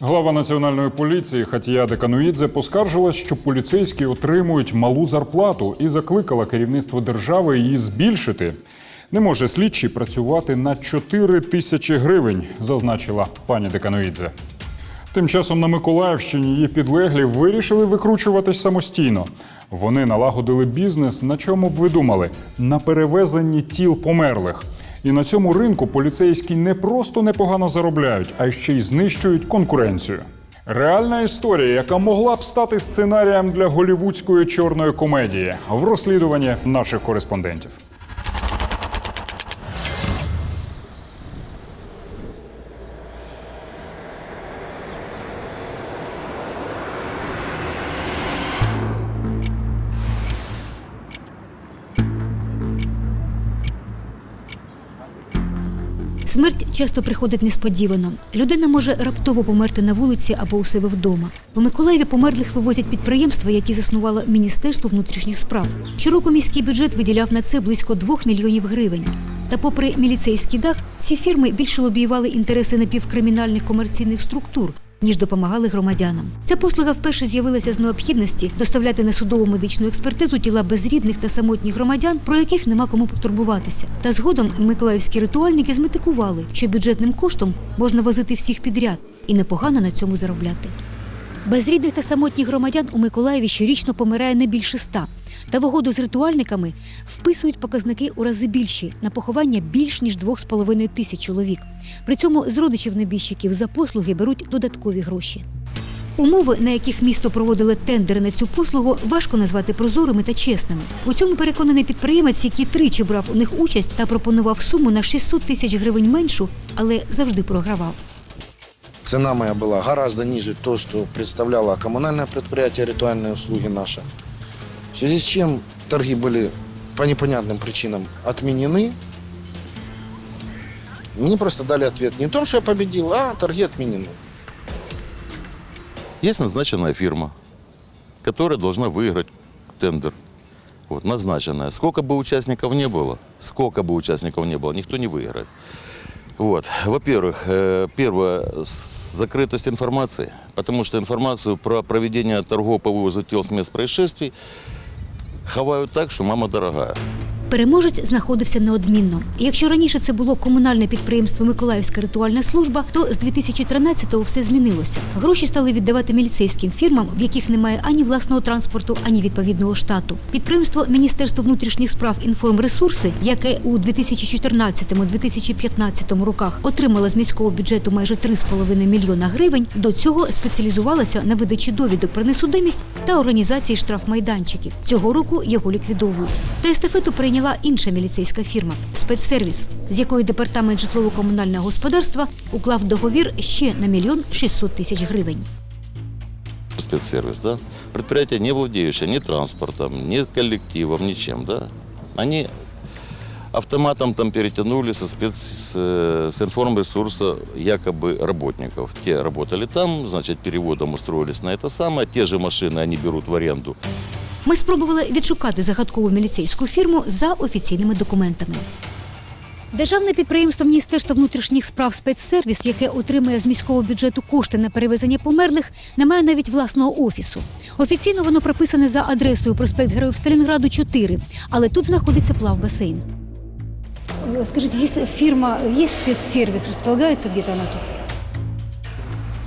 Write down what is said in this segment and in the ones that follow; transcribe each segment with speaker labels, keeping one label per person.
Speaker 1: Глава національної поліції Хатія Декануїдзе поскаржилась, що поліцейські отримують малу зарплату і закликала керівництво держави її збільшити. Не може слідчий працювати на 4 тисячі гривень, зазначила пані Декануїдзе. Тим часом на Миколаївщині її підлеглі вирішили викручуватись самостійно. Вони налагодили бізнес, на чому б ви думали? На перевезенні тіл померлих. І на цьому ринку поліцейські не просто непогано заробляють, а ще й знищують конкуренцію. Реальна історія, яка могла б стати сценарієм для голівудської чорної комедії в розслідуванні наших кореспондентів.
Speaker 2: Часто приходить несподівано. Людина може раптово померти на вулиці або у себе вдома. У Миколаєві померлих вивозять підприємства, які заснувало Міністерство внутрішніх справ. Щороку міський бюджет виділяв на це близько 2 мільйонів гривень. Та, попри міліцейський дах, ці фірми більше лобіювали інтереси напівкримінальних комерційних структур. Ніж допомагали громадянам. Ця послуга вперше з'явилася з необхідності доставляти на судову медичну експертизу тіла безрідних та самотніх громадян, про яких нема кому потурбуватися. Та згодом миколаївські ритуальники зметикували, що бюджетним коштом можна возити всіх підряд і непогано на цьому заробляти. Безрідних та самотніх громадян у Миколаєві щорічно помирає не більше ста. Та в з ритуальниками вписують показники у рази більші на поховання більш ніж 2,5 тисяч чоловік. При цьому з родичів небіжчиків за послуги беруть додаткові гроші. Умови, на яких місто проводило тендери на цю послугу, важко назвати прозорими та чесними. У цьому переконаний підприємець, який тричі брав у них участь та пропонував суму на 600 тисяч гривень меншу, але завжди програвав.
Speaker 3: Цена моя была гораздо ниже то, что представляло коммунальное предприятие «Ритуальные услуги» наше. В связи с чем торги были по непонятным причинам отменены. Мне просто дали ответ не в том, что я победил, а торги отменены.
Speaker 4: Есть назначенная фирма, которая должна выиграть тендер. Вот, назначенная. Сколько бы участников не было, сколько бы участников не было, никто не выиграет. Вот. Во-первых, э, первое, закрытость информации, потому что информацию про проведение торгов по вывозу тел с мест происшествий ховают так, что мама дорогая.
Speaker 2: Переможець знаходився неодмінно. Якщо раніше це було комунальне підприємство Миколаївська ритуальна служба, то з 2013-го все змінилося. Гроші стали віддавати міліцейським фірмам, в яких немає ані власного транспорту, ані відповідного штату. Підприємство Міністерство внутрішніх справ інформресурси, яке у 2014-2015 роках отримало з міського бюджету майже 3,5 мільйона гривень, до цього спеціалізувалося на видачі довідок про несудимість та організації штрафмайданчиків. Цього року його ліквідовують. Та естафету прийняла інша міліцейська фірма спецсервіс, з якою департамент житлово-комунального господарства уклав договір ще на мільйон 600 тисяч гривень.
Speaker 4: спецсервис, да, предприятие, не владеющее ни транспортом, ни коллективом, ничем, да, они автоматом там перетянули со спец, с, э, с информресурса якобы работников. Те работали там, значит, переводом устроились на это самое, те же машины они берут в аренду.
Speaker 2: Ми спробували відшукати загадкову міліцейську фірму за офіційними документами. Державне підприємство Міністерства внутрішніх справ спецсервіс, яке отримує з міського бюджету кошти на перевезення померлих, не має навіть власного офісу. Офіційно воно прописане за адресою проспект Героїв Сталінграду 4, але тут знаходиться плавбасейн. Скажіть, фірма є спецсервіс, розполагається где-то вона тут?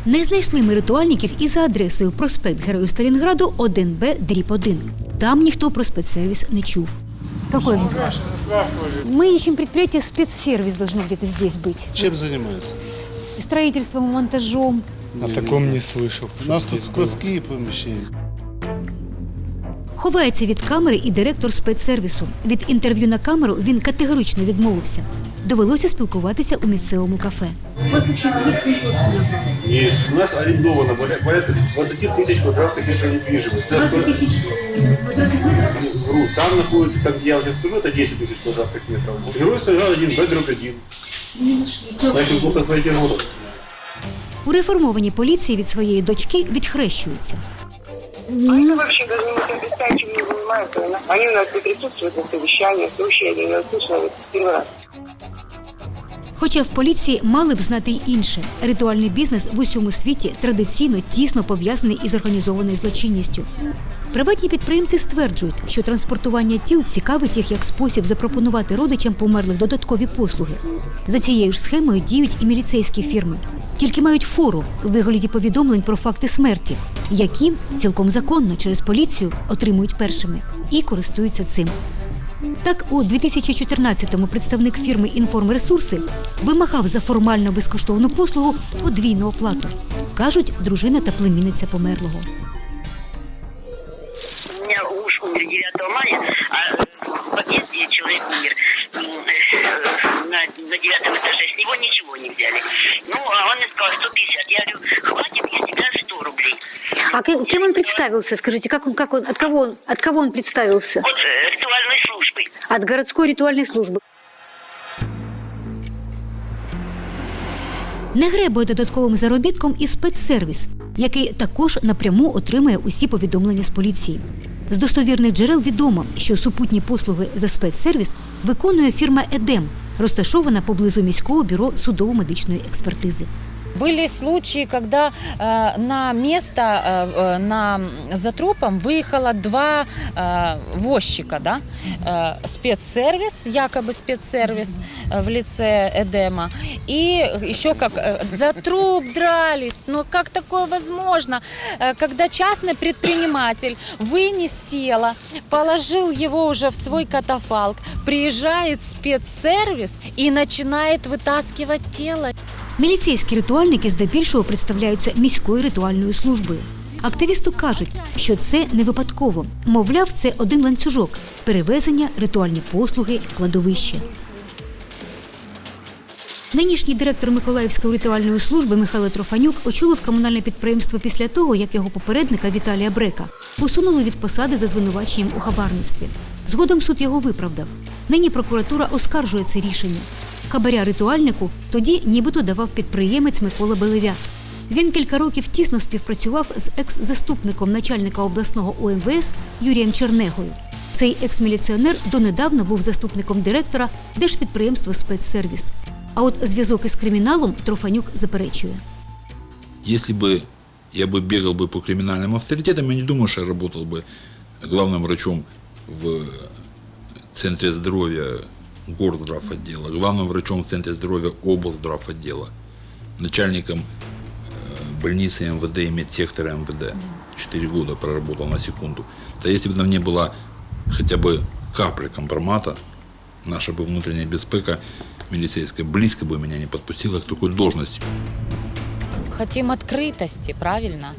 Speaker 2: Не знайшли ми ритуальників і за адресою проспект Героїв Сталінграду 1Б дріб 1. Там ніхто про спецсервіс не чув. Какой? Мы ищем предприятие спецсервис должно где-то здесь быть.
Speaker 5: Чем занимается?
Speaker 2: Строительством, монтажом.
Speaker 6: О таком не слышал.
Speaker 5: У нас тут складские помещения.
Speaker 2: Ховається від камери і директор спецсервісу. Від інтерв'ю на камеру він категорично відмовився. Довелося спілкуватися у місцевому кафе.
Speaker 7: Есть. У нас арендовано поря- порядка 20 тысяч квадратных метров недвижимости. 20 тысяч квадратных метров? Вру. Там находится, так я уже скажу, это 10 тысяч квадратных метров. Герой Сталинград 1, Б, дробь 1. Значит, плохо знаете город.
Speaker 2: У реформованій поліції від своєї дочки відхрещуються.
Speaker 8: Они вообще даже не могут представить, чем они занимаются. Они у нас и присутствуют на совещаниях, совещания, я слышала вот первый раз.
Speaker 2: Хоча в поліції мали б знати й інше. Ритуальний бізнес в усьому світі традиційно тісно пов'язаний із організованою злочинністю. Приватні підприємці стверджують, що транспортування тіл цікавить їх як спосіб запропонувати родичам померлих додаткові послуги. За цією ж схемою діють і міліцейські фірми, тільки мають фору у вигляді повідомлень про факти смерті, які цілком законно через поліцію отримують першими і користуються цим. Так, у 2014-му представник фірми «Інформресурси» вимагав за формально безкоштовну послугу подвійну оплату. Кажуть, дружина та племінниця померлого.
Speaker 8: У меня муж умер 9 мая, а в подъезде человек умер м, э, на, на девятом этаже. С него ничего не взяли. Ну, а он мне сказал 150. Я говорю, хватит, я тебя 100 рублей.
Speaker 2: А кем он представился? Скажите, как он, как он, от кого, он- от кого он представился?
Speaker 8: Вот э, ритуальной службы.
Speaker 2: От городской ритуальной службы. Не гребує додатковим заробітком і спецсервіс, який також напряму отримує усі повідомлення з поліції. З достовірних джерел відомо, що супутні послуги за спецсервіс виконує фірма Едем, розташована поблизу міського бюро судово-медичної експертизи.
Speaker 6: Были случаи, когда э, на место, э, э, на, за трупом выехало два э, возчика, да? Э, спецсервис, якобы спецсервис э, в лице Эдема, и еще как э, за труп дрались. Но как такое возможно, Э, когда частный предприниматель вынес тело, положил его уже в свой катафалк, приезжает спецсервис и начинает вытаскивать тело.
Speaker 2: Міліцейські ритуальники здебільшого представляються міською ритуальною службою. Активісти кажуть, що це не випадково. Мовляв, це один ланцюжок перевезення, ритуальні послуги, кладовище. Нинішній директор Миколаївської ритуальної служби Михайло Трофанюк очолив комунальне підприємство після того, як його попередника Віталія Брека усунули від посади за звинуваченням у хабарництві. Згодом суд його виправдав. Нині прокуратура оскаржує це рішення. Хабаря ритуальнику тоді нібито давав підприємець Микола Белевя. Він кілька років тісно співпрацював з екс-заступником начальника обласного ОМВС Юрієм Чернегою. Цей екс-міліціонер донедавна був заступником директора держпідприємства спецсервіс. А от зв'язок із криміналом Трофанюк заперечує.
Speaker 9: Если бы я бы бегал бы по криминальным авторитетам, я не думаю, что я работал бы главным врачом в Центре здоровья горздрав отдела, главным врачом в Центре здоровья облздрав отдела, начальником э, больницы МВД и медсектора МВД. Четыре года проработал на секунду. Да если бы там не было хотя бы капли компромата, наша бы внутренняя безпека милицейская близко бы меня не подпустила к такой должности.
Speaker 6: хотим открытости, правильно?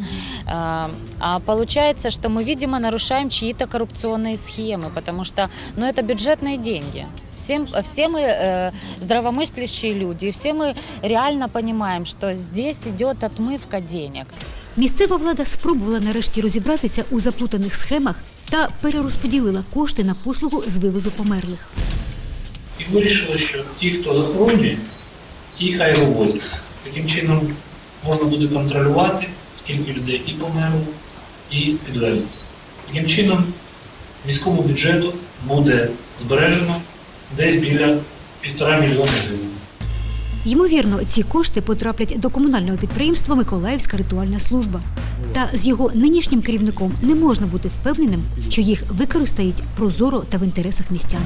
Speaker 6: А, а получается, что мы, видимо, нарушаем чьи-то коррупционные схемы, потому что, ну, это бюджетные деньги. Всем, все мы э, здравомыслящие люди, и все мы реально понимаем, что здесь идет отмывка денег.
Speaker 2: Місцева влада спробувала нарешті розібратися у заплутаних схемах та перерозподілила кошти на послугу з вивозу померлих.
Speaker 10: І вирішили, що ті, хто захоронює, ті хай вивозять. Таким чином можна буде контролювати, скільки людей і померло, і підвезено. Таким чином міському бюджету буде збережено десь біля півтора мільйона гривень.
Speaker 2: Ймовірно, ці кошти потраплять до комунального підприємства Миколаївська ритуальна служба. Та з його нинішнім керівником не можна бути впевненим, що їх використають прозоро та в інтересах містян.